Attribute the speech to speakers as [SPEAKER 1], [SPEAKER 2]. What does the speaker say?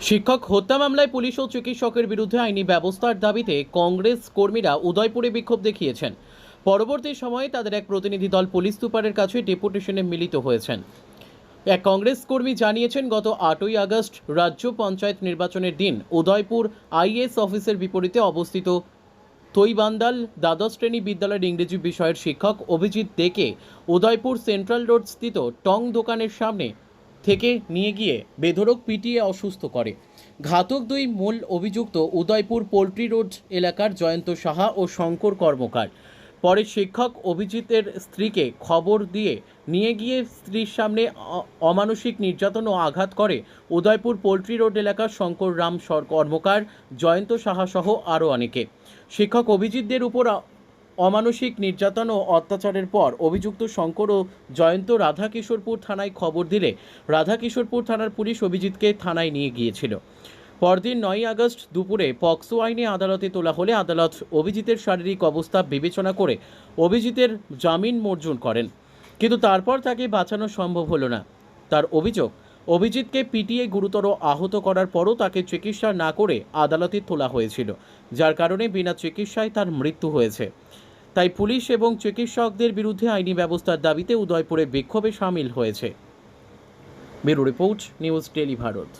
[SPEAKER 1] শিক্ষক হত্যা মামলায় পুলিশ ও চিকিৎসকের বিরুদ্ধে আইনি ব্যবস্থার দাবিতে কংগ্রেস কর্মীরা উদয়পুরে বিক্ষোভ দেখিয়েছেন। পরবর্তী সময়ে তাদের এক প্রতিনিধি দল পুলিশ সুপারের কাছে ডেপুটেশনে মিলিত হয়েছেন। এক কংগ্রেস কর্মী জানিয়েছেন, গত আটই আগস্ট রাজ্য পঞ্চায়েত নির্বাচনের দিন উদয়পুর আইএস অফিসের বিপরীতে অবস্থিত তৈবান্দাল দ্বাদশ শ্রেণি বিদ্যালয়ের ইংরেজি বিষয়ের শিক্ষক অভিজিৎ দেকে উদয়পুর সেন্ট্রাল রোড স্থিত টং দোকানের সামনে থেকে নিয়ে গিয়ে বেধড়ক পিটিয়ে অসুস্থ করে। ঘাতক দুই মূল অভিযুক্ত উদয়পুর পোলট্রি রোড এলাকার জয়ন্ত সাহা ও শঙ্কর কর্মকার। পরে শিক্ষক অভিজিতের স্ত্রীকে খবর দিয়ে নিয়ে গিয়ে স্ত্রীর সামনে অমানসিক নির্যাতন ও আঘাত করে উদয়পুর পোলট্রি রোড এলাকার শঙ্কর রাম সর, কর্মকার, জয়ন্ত সাহা সহ আরও অনেকে। শিক্ষক অভিজিৎদের উপর অমানসিক নির্যাতন ও অত্যাচারের পর অভিযুক্ত শঙ্কর ও জয়ন্ত রাধাকিশোরপুর থানায় খবর দিলে রাধাকিশোরপুর থানার পুলিশ অভিজিৎকে থানায় নিয়ে গিয়েছিল। পরদিন নয় আগস্ট দুপুরে পক্সো আইনে আদালতে তোলা হলে আদালত অভিজিতের শারীরিক অবস্থা বিবেচনা করে অভিজিতের জামিন মঞ্জুর করেন। কিন্তু তারপর তাকে বাঁচানো সম্ভব হলো না। তার অভিযোগ, অভিজিৎকে পিটিয়ে গুরুতর আহত করার পরও তাকে চিকিৎসা না করে আদালতে তোলা হয়েছিল, যার কারণে বিনা চিকিৎসায় তার মৃত্যু হয়েছে। তাই পুলিশ এবং চিকিৎসকদের বিরুদ্ধে আইনি ব্যবস্থার দাবিতে উদয়পুরে বিক্ষোভে সামিল হয়েছে। Bureau report, news daily Bharat.